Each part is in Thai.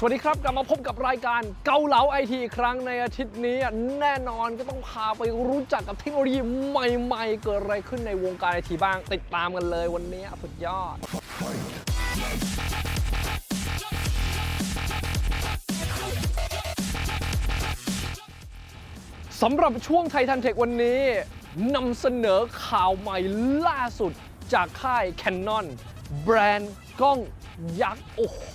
สวัสดีครับ กลับมาพบกับรายการเกาเหลาไอทีครั้งในอาทิตย์นี้ แน่นอนก็ต้องพาไปรู้จักกับเทคโนโลยีใหม่ๆ เกิดอะไรขึ้นในวงการไอทีบ้าง ติดตามกันเลยวันนี้สุดยอด สำหรับช่วงไททันเทควันนี้นำเสนอข่าวใหม่ล่าสุดจากค่าย Canon แบรนด์กล้องยักษ์ โอ้โห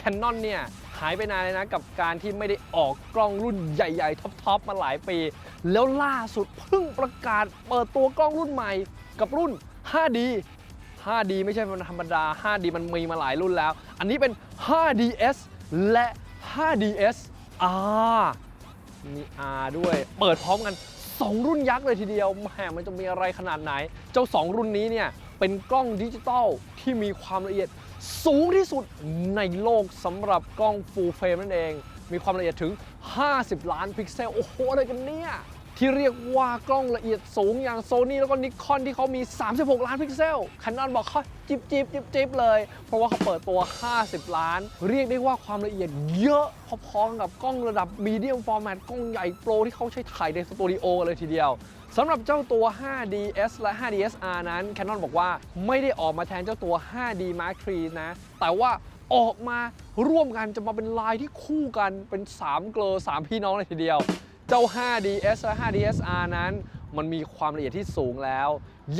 Canon เนี่ย หายไปนานเลยนะ กับการที่ไม่ได้ออกกล้องรุ่นใหญ่ๆ ท็อปๆ มาหลายปี แล้วล่าสุดเพิ่งประกาศเปิดตัวกล้องรุ่นใหม่กับรุ่น 5D 5D ไม่ใช่มันธรรมดา 5D มันมีมาหลายรุ่นแล้ว อันนี้เป็น 5DS และ 5DS R มี R ด้วย เปิดพร้อมกัน 2 รุ่นยักษ์เลยทีเดียวแหมมันจะมีอะไรขนาดไหน เจ้า 2 รุ่นนี้เนี่ยเป็นกล้องดิจิตอลที่มีความละเอียดสูงที่สุดในโลกสำหรับกล้องฟูลเฟรมนั่นเอง มีความละเอียดถึง 50 ล้านพิกเซล โอ้โห อะไรกันเนี่ย ที่เรียกว่ากล้องละเอียดสูงอย่างโซนี่แล้วก็นิคอนที่เขามี 36 ล้านพิกเซลคันนอนบอกเขาจิบจิบจิบจิบเลย เพราะว่าเขาเปิดตัว 50 ล้าน เรียกได้ว่าความละเอียดเยอะพอๆกับกล้องระดับมีเดียมฟอร์แมตกล้องใหญ่โปรที่เขาใช้ถ่ายในสตูดิโอเลยทีเดียวสำหรับเจ้าตัว 5DS และ 5DSR นั้น Canon บอกว่าไม่ได้ออกมาแทนเจ้าตัว 5D Mark III นะ แต่ว่าออกมาร่วมกันจะมาเป็นลายที่คู่กันเป็น 3 เกลอ3พี่น้องเลยทีเดียว เจ้า 5DS และ 5DSR นั้น มันมีความละเอียดที่สูงแล้ว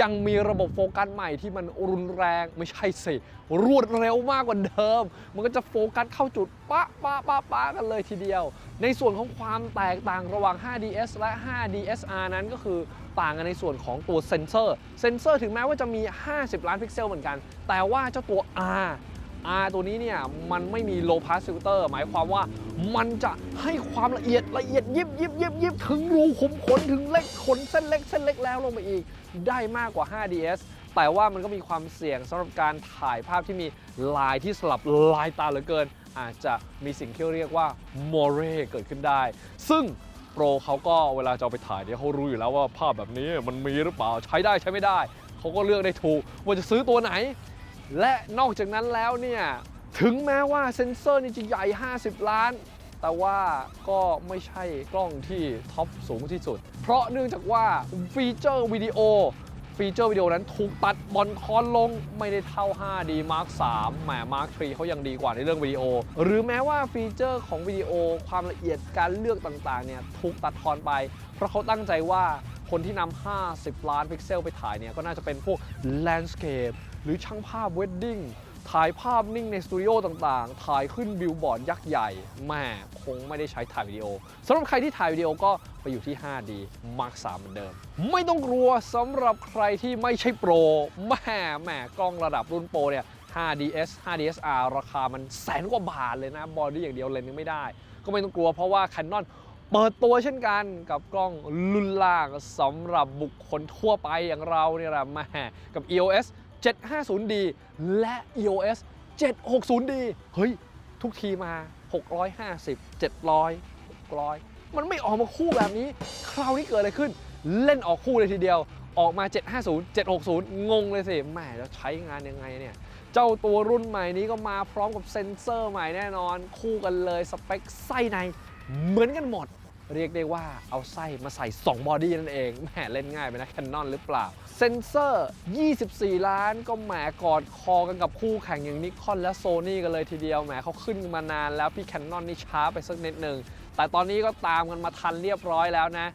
ยังมีระบบโฟกัสใหม่ที่มันรุนแรงไม่ใช่สิ รวดเร็วมากกว่าเดิม มันก็จะโฟกัสเข้าจุดปะปะปะปะกันเลยทีเดียว ในส่วนของความแตกต่างระหว่าง 5DS และ 5DSR นั้นก็คือต่างกันในส่วนของตัวเซนเซอร์ เซนเซอร์ถึงแม้ว่าจะมี 50 ล้านพิกเซลเหมือนกัน แต่ว่าเจ้าตัว R R ตัวนี้เนี่ยมันไม่มี low pass filter หมายความว่ามันจะให้ความละเอียดละเอียดยิบยิบยิบยิบถึงรูขุมขนถึงเล็กขนเส้นเล็กเส้นเล็กแล้วลงไปอีก ได้มากกว่า 5DS แต่ว่ามันก็มีความเสี่ยงสำหรับการถ่ายภาพที่มีลายที่สลับลายตาเหลือเกิน อาจจะมีสิ่งที่เรียกว่าโมเรเกิดขึ้นได้ ซึ่งโปรเขาก็เวลาจะเอาไปถ่ายเนี่ยเขารู้อยู่แล้วว่าภาพแบบนี้มันมีหรือเปล่าใช้ได้ใช้ไม่ได้เขาก็เลือกได้ถูกว่าจะซื้อตัวไหน และนอกจากนั้นแล้วเนี่ย ถึงแม้ว่าเซ็นเซอร์นี่จะใหญ่ 50 ล้าน แต่ว่าก็ไม่ใช่กล้องที่ท็อปสูงที่สุด เพราะเนื่องจากว่าฟีเจอร์วิดีโอฟีเจอร์วิดีโอนั้นถูกตัดบอลทอนลงไม่ได้เท่า 5D Mark 3แหม Mark 3เขายังดีกว่าในเรื่องวิดีโอ หรือแม้ว่าฟีเจอร์ของวิดีโอความละเอียดการเลือกต่างๆเนี่ยถูกตัดทอนไป เพราะเขาตั้งใจว่าคนที่นำ 50 ล้านพิกเซลไปถ่ายเนี่ยก็น่าจะเป็นพวก landscape รือช่างภาพ wedding ถ่ายภาพนิ่งในสตูดิโอต่างๆ ถ่ายขึ้นบิลบอร์ดยักษ์ใหญ่แม่คงไม่ได้ใช้ถ่ายวิดีโอสำหรับใครที่ถ่ายวิดีโอก็ไปอยู่ที่ 5D Mark 3เหมือนเดิม ไม่ต้องกลัวสำหรับใครที่ไม่ใช่โปรแม่แม่กล้องระดับรุ่นโปรเนี่ย 5DS 5DSR ราคามันแสนกว่าบาทเลยนะ บอดี้อย่างเดียวเลนส์ยังไม่ได้ ก็ไม่ต้องกลัวเพราะว่า Canon เปิดตัวเช่นกันกับกล้องรุ่นล่างสำหรับบุคคลทั่วไปอย่างเราเนี่ยแหละแม่กับ EOS 750D และ EOS 760D เฮ้ย ทุกทีมา 650 700 600 มันไม่ออกมาคู่แบบนี้ คราวนี้เกิดอะไรขึ้น เล่นออกคู่เลยทีเดียว ออกมา 750 760 งงเลยสิแหมจะใช้งานยังไงเนี่ย เจ้าตัวรุ่นใหม่นี้ก็มาพร้อมกับเซ็นเซอร์ใหม่แน่นอน คู่กันเลยสเปคไส้ในเหมือนกันหมด เรียกได้ว่าเอาไส้มาใส่ 2 บอดี้นั่นเองแหมเล่นง่ายไปนะแคนนอนหรือเปล่า เซนเซอร์ 24 ล้านก็แหมกอดคอกันกับคู่แข่งอย่างนิคอนและโซนี่กันเลยทีเดียวแหมเขาขึ้นกันมานานแล้วพี่แคนนอนนี่ช้าไปสักนิดหนึ่ง แต่ตอนนี้ก็ตามกันมาทันเรียบร้อยแล้วนะ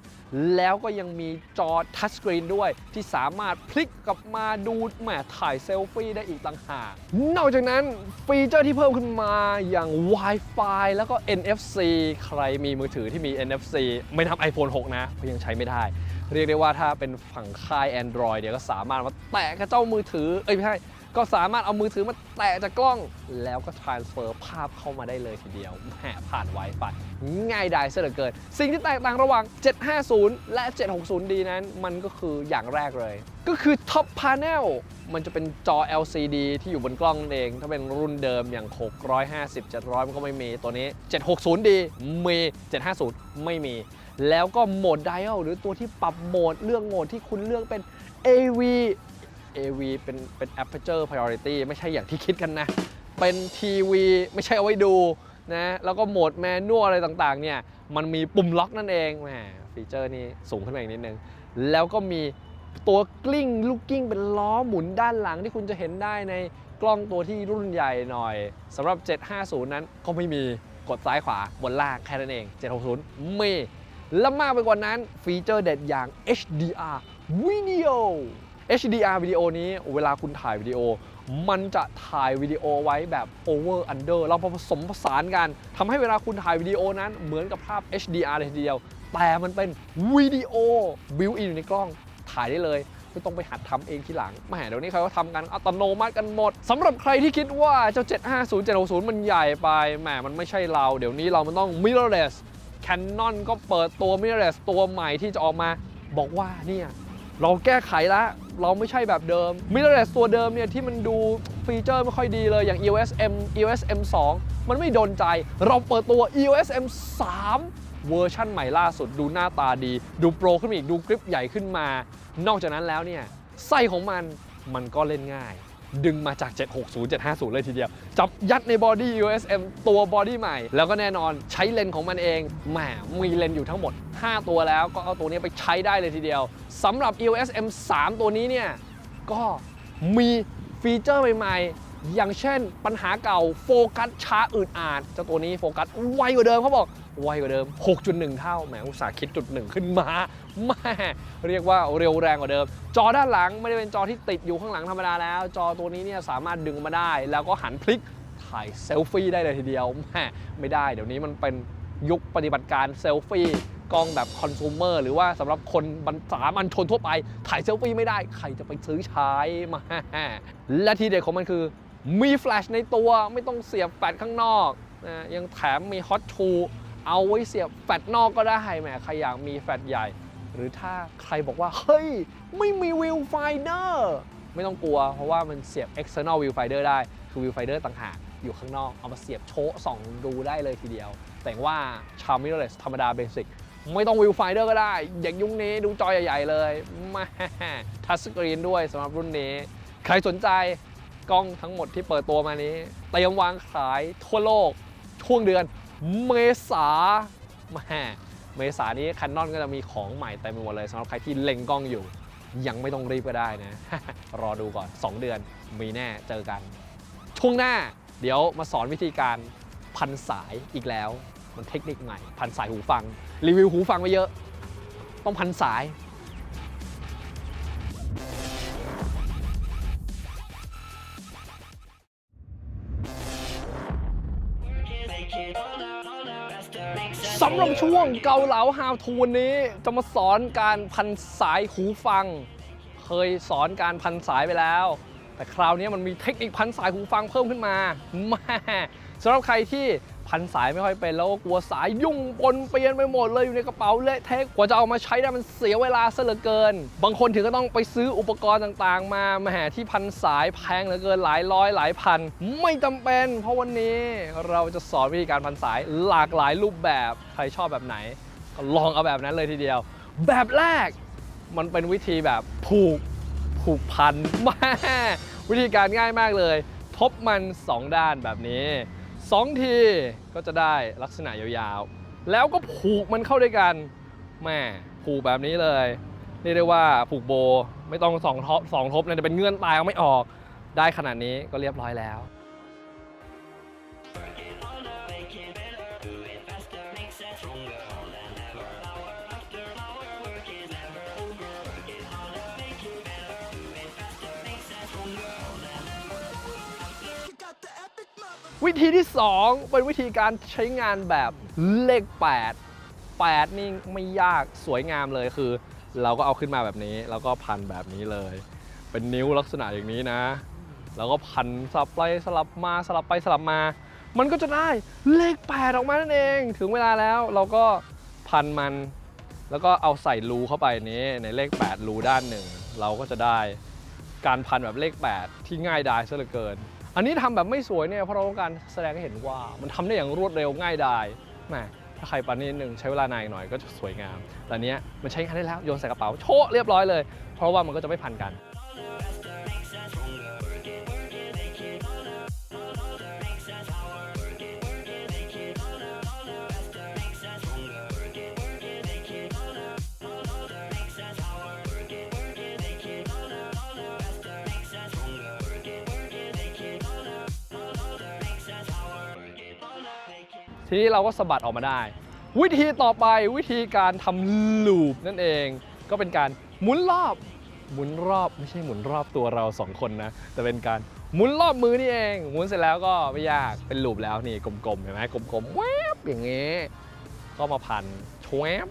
แล้วก็ยังมีจอทัชสกรีนด้วย ที่สามารถพลิกกลับมาดูแหมถ่ายเซลฟี่ได้อีกต่างหาก นอกจากนั้นฟีเจอร์ที่เพิ่มขึ้นมาอย่าง Wi-Fi แล้วก็ NFC ใครมีมือถือที่มี NFC ไม่นับ iPhone 6 นะเพราะยังใช้ไม่ได้ เรียกได้ว่าถ้าเป็นฝั่งค่าย Android เดี๋ยวก็สามารถมาแตะกับเจ้ามือถือ เอ้ยไม่ใช่ ก็สามารถเอามือถือมาแตะจากกล้อง แล้วก็ transfer ภาพเข้ามาได้เลยทีเดียวแหมผ่าน Wi-Fi ง่ายดายเสียเหลือเกิน สิ่งที่แตกต่างระหว่าง 750 และ 760D นั้น มันก็คืออย่างแรกเลย ก็คือ Top Panel มันจะเป็นจอ LCD ที่อยู่บนกล้องนั่นเอง ถ้าเป็นรุ่นเดิมอย่าง 650 700 มันก็ไม่มี ตัวนี้ 760D มี 750 ไม่มี แล้วก็โหมด Dial หรือตัวที่ปรับโหมดเลือกโหมดที่คุณเลือกเป็น AV AV เป็นเป็น aperture priority ไม่ใช่อย่างที่คิดกันนะ เป็นทีวีไม่ใช่เอาไว้ดูนะแล้วก็โหมดแมนนวลอะไรต่างๆเนี่ยมันมีปุ่มล็อกนั่นเองแหมฟีเจอร์นี้สูงขึ้นมาอีกนิดนึง แล้วก็มีตัวกลิ้งลูกกิ้งเป็นล้อหมุนด้านหลังที่คุณจะเห็นได้ในกล้องตัวที่รุ่นใหญ่หน่อยสำหรับ 750 นั้นก็ไม่มีกดซ้ายขวาบนล่างแค่นั้นเอง 760มีและมากไปกว่านั้นฟีเจอร์เด็ดอย่าง HDR วิดีโอ HDR วิดีโอนี้เวลาคุณถ่ายวิดีโอ มันจะถ่ายวิดีโอไว้แบบ over under เราผสมผสานกันทำให้เวลาคุณถ่ายวิดีโอนั้นเหมือนกับภาพ HDR เลยทีเดียว แต่มันเป็นวิดีโอบิวอินอยู่ในกล้องถ่ายได้เลยไม่ต้องไปหัดทำเองทีหลังแหมเดี๋ยวนี้เขาก็ทำกันอัตโนมัติกันหมดสำหรับใครที่คิดว่าเจ้า 750 760 มันใหญ่ไปแหมมันไม่ใช่เราเดี๋ยวนี้เรามันต้อง mirrorless Canon ก็เปิดตัว mirrorless ตัวใหม่ที่จะออกมาบอกว่าเนี่ย เราแก้ไขแล้วเราไม่ใช่แบบเดิม mirrorless ตัวเดิมเนี่ยที่มันดูฟีเจอร์ไม่ค่อยดีเลยอย่าง EOS M EOS M2 มันไม่โดนใจ เราเปิดตัว EOS M3 เวอร์ชั่นใหม่ล่าสุดดูหน้าตาดี ดูโปรขึ้นมาอีกดูกริปใหญ่ขึ้นมา นอกจากนั้นแล้วเนี่ยไส้ของมันมันก็เล่นง่าย ดึงมาจาก 760 750 เลยทีเดียว จับยัดในบอดี้ EOS M ตัวบอดี้ใหม่ แล้วก็แน่นอนใช้เลนส์ของมันเองแหมมีเลนส์อยู่ทั้งหมด 5 ตัวแล้วก็เอาตัวนี้ไปใช้ได้เลยทีเดียวสำหรับ EOS M 3 ตัวนี้เนี่ย ก็มีฟีเจอร์ใหม่ๆ อย่างเช่นปัญหาเก่าโฟกัสช้าอืดอาดเจ้าตัวนี้โฟกัสไวกว่าเดิมเขาบอก ไวกว่าเดิม 6.1 เท่า แหมอุตส่าห์คิดจุดหนึ่งขึ้นมาแม่เรียกว่าเร็วแรงกว่าเดิม จอด้านหลังไม่ได้เป็นจอที่ติดอยู่ข้างหลังธรรมดาแล้ว จอตัวนี้เนี่ยสามารถดึงมาได้ แล้วก็หันพลิกถ่ายเซลฟี่ได้เลยทีเดียวแหมไม่ได้ เดี๋ยวนี้มันเป็นยุคปฏิบัติการเซลฟี่กล้องแบบคอน sumer หรือว่าสำหรับคนบรรสามัญชนทั่วไป ถ่ายเซลฟี่ไม่ได้ ใครจะไปซื้อใช้มา และทีเด็ดของมันคือ มีแฟลชในตัวไม่ต้องเสียบแฟลชข้างนอกนะยังแถมมีฮอตทู เอาไว้เสียบแฟลชนอกก็ได้แหมใครอยากมีแฟลชใหญ่ หรือถ้าใครบอกว่า เฮ้ย ไม่มีวิวไฟเดอร์ไม่ต้องกลัว เพราะว่ามันเสียบ external viewfinder ได้ คือ viewfinder ต่างหาก อยู่ข้างนอก เอามาเสียบโชะส่องดูได้เลยทีเดียว แต่ว่าชาว mirrorless ธรรมดาเบสิกไม่ต้องวิวไฟเดอร์ก็ได้ อย่างยุคนี้ดูจอใหญ่ ๆ เลยมาทัชสกรีนด้วยสำหรับรุ่นนี้ ใครสนใจกล้องทั้งหมดที่เปิดตัวมานี้เตรียมวางขายทั่วโลกช่วงเดือน เมษาแม่เมษานี้คันนอนก็จะมีของใหม่เต็มไปหมดเลยสำหรับใครที่เล็งกล้องอยู่ ยังไม่ต้องรีบก็ได้นะ รอดูก่อน 2 เดือนมีแน่เจอกัน ช่วงหน้าเดี๋ยวมาสอนวิธีการพันสายอีกแล้ว มันเทคนิคใหม่ พันสายหูฟัง รีวิวหูฟังไว้เยอะ ต้องพันสาย ช่วงเกาเหลา How to วันนี้จะมาสอนการพันสายหูฟัง เคยสอนการพันสายไปแล้ว แต่คราวนี้มันมีเทคนิคพันสายหูฟังเพิ่มขึ้นมาแม่สำหรับใครที่ พันสายไม่ค่อยเป็นแล้วก็กลัวสายยุ่งปนเปลี่ยนไปหมดเลยอยู่ในกระเป๋าเละเทะกว่าจะเอามาใช้ได้มันเสียเวลาซะเหลือเกิน บางคนถึงก็ต้องไปซื้ออุปกรณ์ต่างๆ มาแหมที่พันสายแพงเหลือเกินหลายร้อยหลายพัน ไม่จำเป็น เพราะวันนี้เราจะสอนวิธีการพันสายหลากหลายรูปแบบใครชอบแบบไหน ก็ลองเอาแบบนั้นเลยทีเดียว แบบแรกมันเป็นวิธีแบบผูกผูกพันม่วิธีการง่ายมากเลย ทบมัน 2 ด้านแบบนี้ 2 ทีก็จะได้ลักษณะยาวๆ แล้วก็ผูกมันเข้าด้วยกันแม่ผูกแบบนี้เลยเรียกได้ว่าผูกโบไม่ต้องสองทบสองทบเลยจะเป็นเงื่อนตายเอาไม่ออก ได้ขนาดนี้ก็เรียบร้อยแล้ว วิธีที่ 2 เป็นวิธีการใช้งานแบบเลข 8 8 นี่ไม่ยากสวยงามเลยคือ เราก็เอาขึ้นมาแบบนี้ แล้วก็พันแบบนี้เลย เป็นนิ้วลักษณะอย่างนี้นะ แล้วก็พันสลับไปสลับมาสลับไปสลับมา มันก็จะได้เลข 8 ออกมานั่นเอง ถึงเวลาแล้วเราก็พันมัน แล้วก็เอาใส่รูเข้าไปนี้ในเลข 8 รูด้านหนึ่ง เราก็จะได้การพันแบบเลข 8 ที่ง่ายดายซะเหลือเกิน อันนี้ทำแบบไม่สวยเนี่ยเพราะเราต้องการแสดงให้เห็นว่า มันทำได้อย่างรวดเร็วง่ายดายแหมถ้าใครปันนิดนึงใช้เวลานานหน่อยก็จะสวยงาม แต่เนี้ยมันใช้งานได้แล้วโยนใส่กระเป๋าโชะเรียบร้อยเลย เพราะว่ามันก็จะไม่พันกัน ทีนี้เราก็สะบัดออกมาได้ วิธีต่อไปวิธีการทำลูปนั่นเอง ก็เป็นการหมุนรอบหมุนรอบไม่ใช่หมุนรอบตัวเราสองคนนะ แต่เป็นการหมุนรอบมือนี่เองหมุนเสร็จแล้วก็ไม่ยากเป็นลูปแล้วนี่กลมๆเห็นไหมกลมๆแวบอย่างงี้ก็มาพันชวบ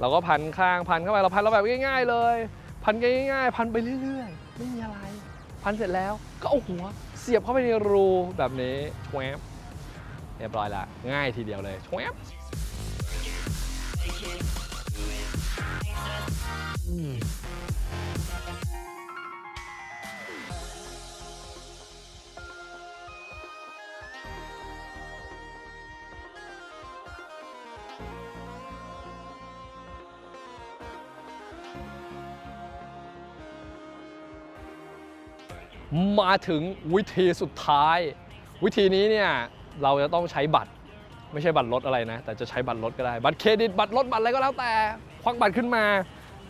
เราก็พันข้างพันเข้าไปเราพันเราแบบง่ายๆเลย พันง่ายๆ พันไปเรื่อยๆ ไม่มีอะไร พันเสร็จแล้วก็เอาหัวเสียบเข้าไปในรูแบบนี้ชวบ เรียบร้อยละง่ายทีเดียวเลยชวบมาถึงวิธีสุดท้าย วิธีนี้เนี่ย เราจะต้องใช้บัตรไม่ใช่บัตรรถอะไรนะ แต่จะใช้บัตรรถก็ได้ บัตรเครดิตบัตรรถบัตรอะไรก็แล้วแต่ ควักบัตรขึ้นมา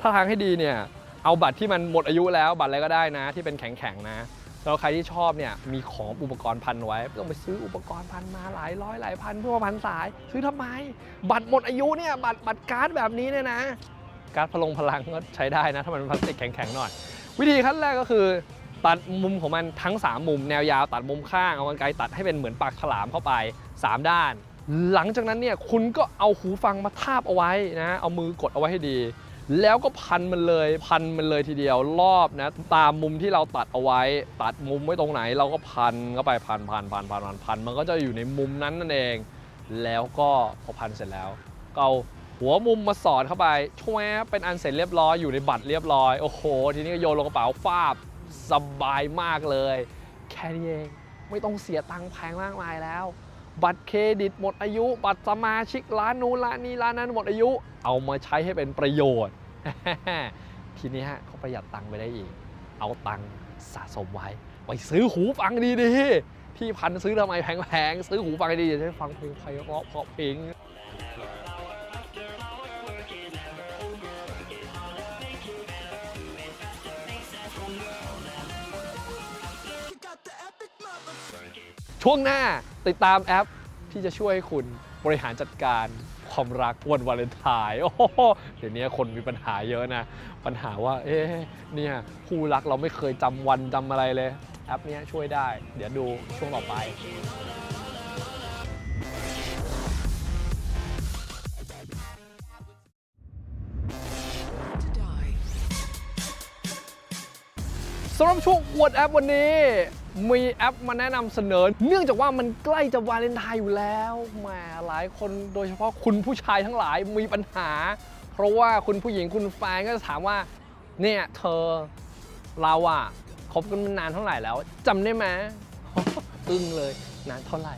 ถ้าทางให้ดีเนี่ย เอาบัตรที่มันหมดอายุแล้วบัตรอะไรก็ได้นะ ที่เป็นแข็งๆนะแล้วใครที่ชอบเนี่ยมีของอุปกรณ์พันไว้ไม่ต้องไปซื้ออุปกรณ์พันมาหลายร้อยหลายพันเพื่อมาพันสาย ซื้อทำไม บัตรหมดอายุเนี่ยบัตรบัตรการ์ดแบบนี้เนี่ยนะ การ์ดพลงพลังก็ใช้ได้นะ ถ้ามันเป็นพลาสติกแข็งๆหน่อย วิธีขั้นแรกก็คือ ตัดมุมของมันทั้ง 3 มุมแนวยาวตัดมุมข้างเอากรรไกรตัดให้เป็นเหมือนปากฉลามเข้าไป 3 ด้าน หลังจากนั้นเนี่ยคุณก็เอาหูฟังมาทาบเอาไว้นะเอามือกดเอาไว้ให้ดี แล้วก็พันมันเลยพันมันเลยทีเดียวรอบนะตามมุมที่เราตัดเอาไว้ ตัดมุมไว้ตรงไหน เราก็พันเข้าไปพันพันพันพันพันพันมันก็จะอยู่ในมุมนั้นนั่นเอง แล้วก็พอพันเสร็จแล้วก็เอาหัวมุมมาสอดเข้าไปช่วยเป็นอันเสร็จเรียบร้อยอยู่ในบัตรเรียบร้อยโอ้โห ทีนี้ก็โยนลงกระเป๋าฟาบ สบายมากเลย แค่นี้เองไม่ต้องเสียตังค์แพงมากมายแล้ว บัตรเครดิตหมดอายุ บัตรสมาชิกร้านนู้นร้านนี้ร้านนั้นหมดอายุ เอามาใช้ให้เป็นประโยชน์ ทีนี้ฮะเขาประหยัดตังค์ไปได้อีก เอาตังค์สะสมไว้ไปซื้อหูฟังดีๆที่พันซื้อทำไมแพงๆซื้อหูฟังดีๆจะได้ฟังเพลงไพเราะเพราะเพลง ช่วงหน้าติดตามแอปที่จะช่วยให้คุณบริหารจัดการความรักวันวาเลนไทน์โอ้โหเดี๋ยวนี้คนมีปัญหาเยอะนะ ปัญหาว่า เอ๊ะเนี่ยคู่รักเราไม่เคยจำวันจำอะไรเลย แอปนี้ช่วยได้ เดี๋ยวดูช่วงต่อไป to สำหรับช่วงอวดแอปวันนี้ มีแอปมาแนะนำเสนอ เนื่องจากว่ามันใกล้จะวาเลนไทน์อยู่แล้วแหมหลายคนโดยเฉพาะคุณผู้ชายทั้งหลายมีปัญหา เพราะว่าคุณผู้หญิงคุณแฟนก็จะถามว่า เนี่ยเธอเราอะคบกันมานานเท่าไหร่แล้วจำได้ไหมอึ้งเลยนานเท่าไหร่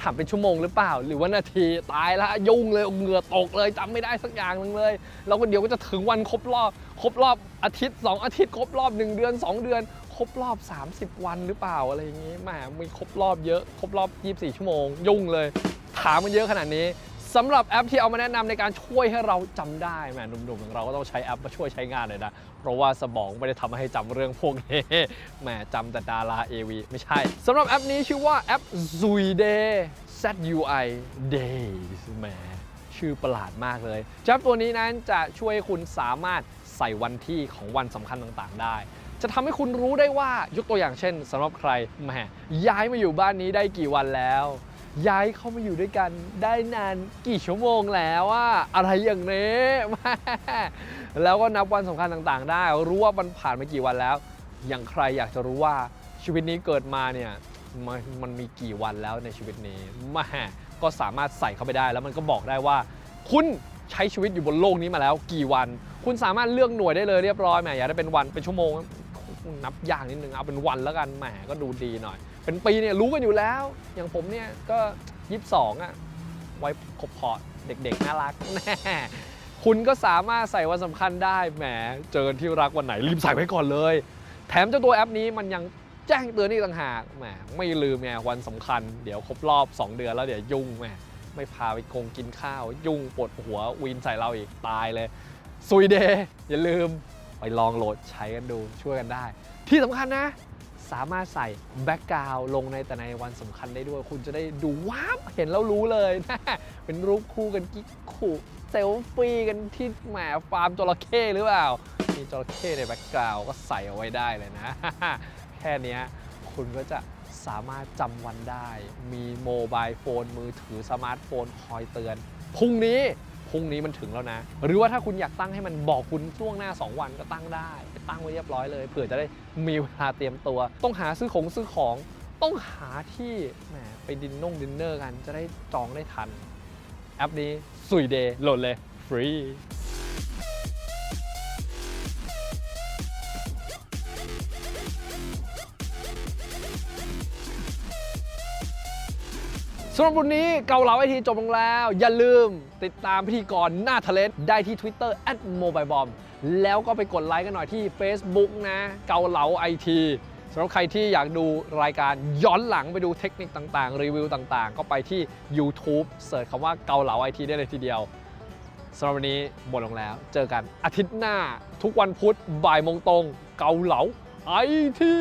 ถามเป็นชั่วโมงหรือเปล่า หรือว่านาทีตายละยุ่งเลยเหงื่อตกเลยจำไม่ได้สักอย่างหนึงเลยแล้วก็เดี๋ยวก็จะถึงวันครบรอบ ครบรอบอาทิตย์ 2 อาทิตย์ครบรอบ 1 เดือน 2 เดือน ครบรอบ 30 วันหรือเปล่าอะไรอย่างงี้แหมมีครบรอบเยอะ ครบรอบ 24 ชั่วโมง ยุ่งเลย ถามมันเยอะขนาดนี้สำหรับแอปที่เอามาแนะนำในการช่วยให้เราจำได้แหมหนุ่มๆอย่างเราก็ต้องใช้แอปมาช่วยใช้งานเลยนะ เพราะว่าสมองไม่ได้ทำให้จำเรื่องพวกนี้แหมจำแต่ดารา AV ไม่ใช่สำหรับแอปนี้ชื่อว่าแอป Zuide Z U I Days แหมชื่อประหลาดมากเลยแอปตัวนี้นั้นจะช่วยคุณสามารถใส่วันที่ของวันสำคัญต่างๆ ได้ จะทำให้คุณรู้ได้ว่ายกตัวอย่างเช่นสำหรับใครแหมย้ายมาอยู่บ้านนี้ได้กี่วันแล้ว ย้ายเข้ามาอยู่ด้วยกันได้นานกี่ชั่วโมงแล้วว่าอะไรอย่างนี้แม่แล้วก็นับวันสำคัญต่างๆ ได้ รู้ว่ามันผ่านมากี่วันแล้ว อย่างใครอยากจะรู้ว่าชีวิตนี้เกิดมาเนี่ยมันมันมีกี่วันแล้วในชีวิตนี้แม่ก็สามารถใส่เข้าไปได้ แล้วมันก็บอกได้ว่า คุณใช้ชีวิตอยู่บนโลกนี้มาแล้ว กี่วัน คุณสามารถเลือกหน่วยได้เลยเรียบร้อยแหมอยากได้เป็นวันเป็นชั่วโมง นับยากนิดนึงเอาเป็นวันแล้วกันแหมก็ดูดีหน่อย เป็นปีเนี่ยรู้กันอยู่แล้ว อย่างผมเนี่ยก็ยี่สิบสองอะไว้ครบพอเด็กๆน่ารักแน่คุณก็สามารถใส่วันสำคัญได้แหมเจอกันที่รักวันไหนรีบใส่ไว้ก่อนเลย แถมเจ้าตัวแอปนี้มันยังแจ้งเตือนอีกต่างหากแหมไม่ลืมไงวันสำคัญ เดี๋ยวครบรอบ 2 เดือนแล้วเดี๋ยวยุ่งแหมไม่พาไปคงกินข้าว ยุ่งปวดหัววีนใส่เราอีกตายเลยซุยเดย์อย่าลืม ไปลองโหลดใช้กันดูช่วยกันได้ ที่สำคัญนะ สามารถใส่แบ็กกราวลงในแต่ในวันสำคัญได้ด้วย คุณจะได้ดูว้าวเห็นแล้วรู้เลยนะเป็นรูปคู่กันกิ๊กขู่เซลฟี่กันที่แหมฟาร์มจระเข้หรือเปล่า มีจระเข้ในแบ็กกราวก็ใส่เอาไว้ได้เลยนะ แค่นี้คุณก็จะสามารถจำวันได้ มีโมบายโฟนมือถือสมาร์ทโฟนคอยเตือน พรุ่งนี้ รุ่งนี้มันถึงแล้วนะ หรือว่าถ้าคุณอยากตั้งให้มันบอกคุณช่วงหน้า 2 วันก็ตั้งได้ไปตั้งไว้เรียบร้อยเลยเผื่อจะได้มีเวลาเตรียมตัว ต้องหาซื้อของซื้อของต้องหาที่แหมไปดินน่งดินเนอร์กันจะได้จองได้ทัน แอปนี้สุยเดย์โหลดเลยฟรี สำหรับวันนี้เกาเหลาไอทีจบลงแล้ว อย่าลืมติดตามพิธีกรหน้าทะเลได้ที่ Twitter @mobilebomb แล้วก็ไปกดไลค์กันหน่อยที่ Facebook นะ เกาเหลาไอทีสำหรับใครที่อยากดูรายการย้อนหลังไปดูเทคนิคต่างๆ รีวิวต่างๆ ก็ไปที่ YouTube เสิร์ชคำว่าเกาเหลาไอทีได้เลยทีเดียวสำหรับวันนี้หมดลงแล้ว เจอกันอาทิตย์หน้าทุกวันพุธบ่ายโมงตรง เกาเหลาไอที